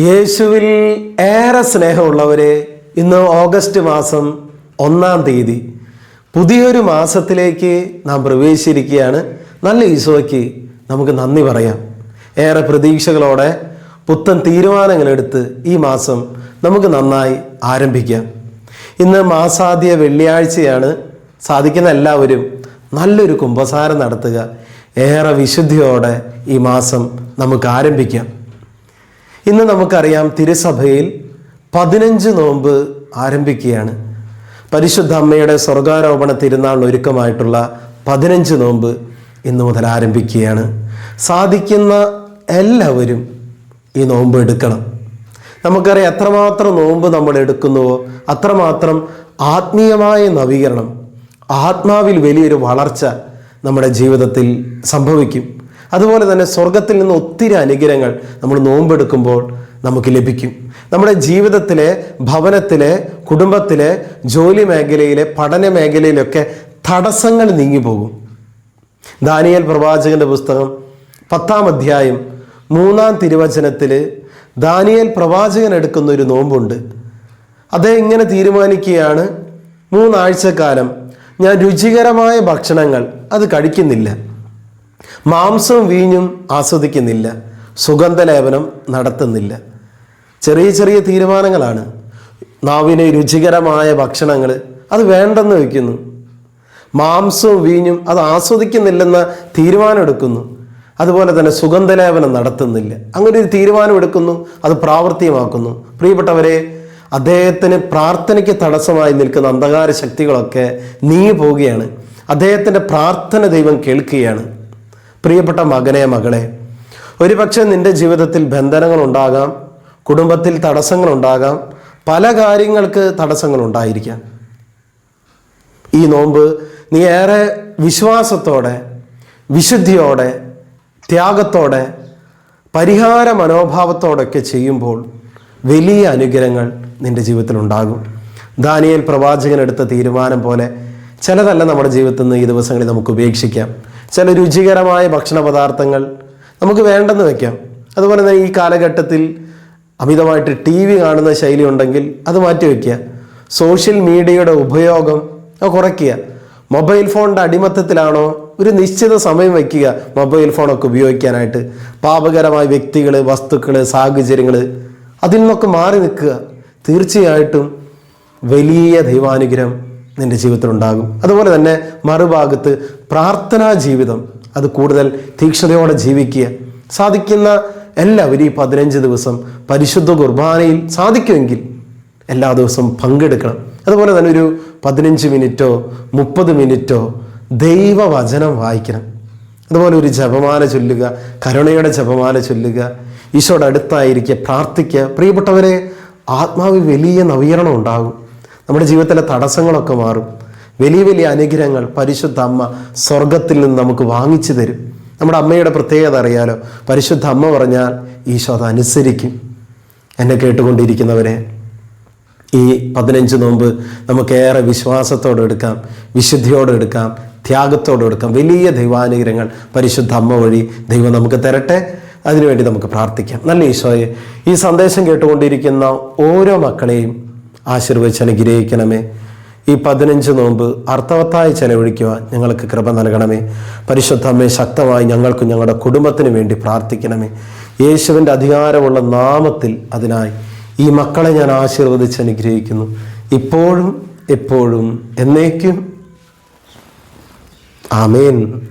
യേശുവിൽ ഏറെ സ്നേഹമുള്ളവരെ ഇന്ന് ഓഗസ്റ്റ് മാസം ഒന്നാം തീയതി. പുതിയൊരു മാസത്തിലേക്ക് നാം പ്രവേശിച്ചിരിക്കുകയാണ്. നല്ല ഈശോയ്ക്ക് നമുക്ക് നന്ദി പറയാം. ഏറെ പ്രതീക്ഷകളോടെ പുത്തൻ തീരുമാനങ്ങളെടുത്ത് ഈ മാസം നമുക്ക് നന്നായി ആരംഭിക്കാം. ഇന്ന് മാസാദ്യ വെള്ളിയാഴ്ചയാണ്. സാധിക്കുന്ന എല്ലാവരും നല്ലൊരു കുംഭസാരം നടത്തുക. ഏറെ വിശുദ്ധിയോടെ ഈ മാസം നമുക്ക് ആരംഭിക്കാം. ഇന്ന് നമുക്കറിയാം തിരുസഭയിൽ പതിനഞ്ച് നോമ്പ് ആരംഭിക്കുകയാണ്. പരിശുദ്ധ അമ്മയുടെ സ്വർഗാരോപണ തിരുനാൾ ഒരുക്കമായിട്ടുള്ള പതിനഞ്ച് നോമ്പ് ഇന്ന് മുതൽ ആരംഭിക്കുകയാണ്. സാധിക്കുന്ന എല്ലാവരും ഈ നോമ്പ് എടുക്കണം. നമുക്കറിയാം എത്രമാത്രം നോമ്പ് നമ്മൾ എടുക്കുന്നുവോ അത്രമാത്രം ആത്മീയമായ നവീകരണം ആത്മാവിൽ വലിയൊരു വളർച്ച നമ്മുടെ ജീവിതത്തിൽ സംഭവിക്കും. അതുപോലെ തന്നെ സ്വർഗത്തിൽ നിന്ന് ഒത്തിരി അനുഗ്രഹങ്ങൾ നമ്മൾ നോമ്പെടുക്കുമ്പോൾ നമുക്ക് ലഭിക്കും. നമ്മുടെ ജീവിതത്തിലെ ഭവനത്തിലെ കുടുംബത്തിലെ ജോലി മേഖലയിലെ പഠന മേഖലയിലൊക്കെ തടസ്സങ്ങൾ നീങ്ങിപ്പോകും ദാനിയൽ പ്രവാചകന്റെ പുസ്തകം പത്താം അധ്യായം മൂന്നാം തിരുവചനത്തിൽ ദാനിയൽ പ്രവാചകൻ എടുക്കുന്ന ഒരു നോമ്പുണ്ട്. അദ്ദേഹം ഇങ്ങനെ തീരുമാനിക്കുകയാണ് മൂന്നാഴ്ചക്കാലം ഞാൻ രുചികരമായ ഭക്ഷണങ്ങൾ അത് കഴിക്കുന്നില്ല. മാംസവും വീഞ്ഞും ആസ്വദിക്കുന്നില്ല. സുഗന്ധലേപനം നടത്തുന്നില്ല. ചെറിയ ചെറിയ തീരുമാനങ്ങളാണ്. നാവിന് രുചികരമായ ഭക്ഷണങ്ങൾ അത് വേണ്ടെന്ന് വയ്ക്കുന്നു. മാംസവും വീഞ്ഞും അത് ആസ്വദിക്കുന്നില്ലെന്ന തീരുമാനമെടുക്കുന്നു. അതുപോലെ തന്നെ സുഗന്ധലേപനം നടത്തുന്നില്ല. അങ്ങനെ ഒരു തീരുമാനമെടുക്കുന്നു അത് പ്രാവർത്തികമാക്കുന്നു. പ്രിയപ്പെട്ടവരെ അദ്ദേഹത്തിന് പ്രാർത്ഥനയ്ക്ക് തടസ്സമായി നിൽക്കുന്ന അന്ധകാര ശക്തികളൊക്കെ നീങ്ങി പോവുകയാണ് അദ്ദേഹത്തിന്റെ പ്രാർത്ഥന ദൈവം കേൾക്കുകയാണ്. പ്രിയപ്പെട്ട മകനെ മകളെ ഒരുപക്ഷെ നിന്റെ ജീവിതത്തിൽ ബന്ധനങ്ങൾ ഉണ്ടാകാം കുടുംബത്തിൽ തടസ്സങ്ങൾ ഉണ്ടാകാം പല കാര്യങ്ങൾക്ക് തടസ്സങ്ങൾ ഉണ്ടായിരിക്കാം ഈ നോമ്പ് നീ ഏറെ വിശ്വാസത്തോടെ വിശുദ്ധിയോടെ ത്യാഗത്തോടെ പരിഹാര മനോഭാവത്തോടൊക്കെ ചെയ്യുമ്പോൾ വലിയ അനുഗ്രഹങ്ങൾ നിന്റെ ജീവിതത്തിൽ ഉണ്ടാകും ദാനിയൽ പ്രവാചകൻ എടുത്ത തീരുമാനം പോലെ ചിലതല്ല നമ്മുടെ ജീവിതത്തിൽ നിന്ന് ഈ ദിവസങ്ങളിൽ നമുക്ക് ഉപേക്ഷിക്കാം. ചില രുചികരമായ ഭക്ഷണ പദാർത്ഥങ്ങൾ നമുക്ക് വേണ്ടെന്ന് വെക്കാം. അതുപോലെ തന്നെ ഈ കാലഘട്ടത്തിൽ അമിതമായിട്ട് ടി വി കാണുന്ന ശൈലി ഉണ്ടെങ്കിൽ അത് മാറ്റി വയ്ക്കുക സോഷ്യൽ മീഡിയയുടെ ഉപയോഗം കുറയ്ക്കുക. മൊബൈൽ ഫോണിന്റെ അടിമത്തത്തിലാണോ ഒരു നിശ്ചിത സമയം വയ്ക്കുക മൊബൈൽ ഫോണൊക്കെ ഉപയോഗിക്കാനായിട്ട്. പാപകരമായ വ്യക്തികൾ വസ്തുക്കൾ സാഹചര്യങ്ങൾ അതിൽ നിന്നൊക്കെ മാറി നിൽക്കുക. തീർച്ചയായിട്ടും വലിയ ദൈവാനുഗ്രഹം നിന്റെ ജീവിതത്തിൽ ഉണ്ടാകും അതുപോലെ തന്നെ മറുഭാഗത്ത് പ്രാർത്ഥനാ ജീവിതം അത് കൂടുതൽ തീക്ഷ്ണതയോടെ ജീവിക്കുക. സാധിക്കുന്ന എല്ലാവരും ഈ പതിനഞ്ച് ദിവസം പരിശുദ്ധ കുർബാനയിൽ സാധിക്കുമെങ്കിൽ എല്ലാ ദിവസവും പങ്കെടുക്കണം. അതുപോലെ തന്നെ ഒരു പതിനഞ്ച് മിനിറ്റോ മുപ്പത് മിനിറ്റോ ദൈവവചനം വായിക്കണം. അതുപോലെ ഒരു ജപമാല ചൊല്ലുക കരുണയുടെ ജപമാല ചൊല്ലുക ഈശോയുടെ അടുത്തായിരിക്കുക പ്രാർത്ഥിക്കുക. പ്രിയപ്പെട്ടവരെ ആത്മാവ് വലിയ നവീകരണം ഉണ്ടാകും. നമ്മുടെ ജീവിതത്തിലെ തടസ്സങ്ങളൊക്കെ മാറും. വലിയ വലിയ അനുഗ്രഹങ്ങൾ പരിശുദ്ധ അമ്മ സ്വർഗത്തിൽ നിന്ന് നമുക്ക് വാങ്ങിച്ചു തരും. നമ്മുടെ അമ്മയുടെ പ്രത്യേകത അറിയാലോ? പരിശുദ്ധ അമ്മ പറഞ്ഞാൽ ഈശോ അത് അനുസരിക്കും. എന്നെ കേട്ടുകൊണ്ടിരിക്കുന്നവരെ ഈ പതിനഞ്ച് നോമ്പ് നമുക്കേറെ വിശ്വാസത്തോടെ എടുക്കാം വിശുദ്ധിയോടെ എടുക്കാം ത്യാഗത്തോടെ എടുക്കാം. വലിയ ദൈവാനുഗ്രഹങ്ങൾ പരിശുദ്ധ അമ്മ വഴി ദൈവം നമുക്ക് തരട്ടെ. അതിനുവേണ്ടി നമുക്ക് പ്രാർത്ഥിക്കാം. നല്ല ഈശോയെ ഈ സന്ദേശം കേട്ടുകൊണ്ടിരിക്കുന്ന ഓരോ മക്കളെയും ആശീർവദിച്ച് അനുഗ്രഹിക്കണമേ. ഈ പതിനഞ്ച് നോമ്പ് അർത്ഥവത്തായി ചെലവഴിക്കുവാൻ ഞങ്ങൾക്ക് കൃപ നൽകണമേ. പരിശുദ്ധ അമ്മയെ ശക്തമായി ഞങ്ങൾക്കും ഞങ്ങളുടെ കുടുംബത്തിനു വേണ്ടി പ്രാർത്ഥിക്കണമേ. യേശുവിന്റെ അധികാരമുള്ള നാമത്തിൽ അതിനായി ഈ മക്കളെ ഞാൻ ആശീർവദിച്ച് അനുഗ്രഹിക്കുന്നു. ഇപ്പോഴും എപ്പോഴും എന്നേക്കും. ആമേൻ.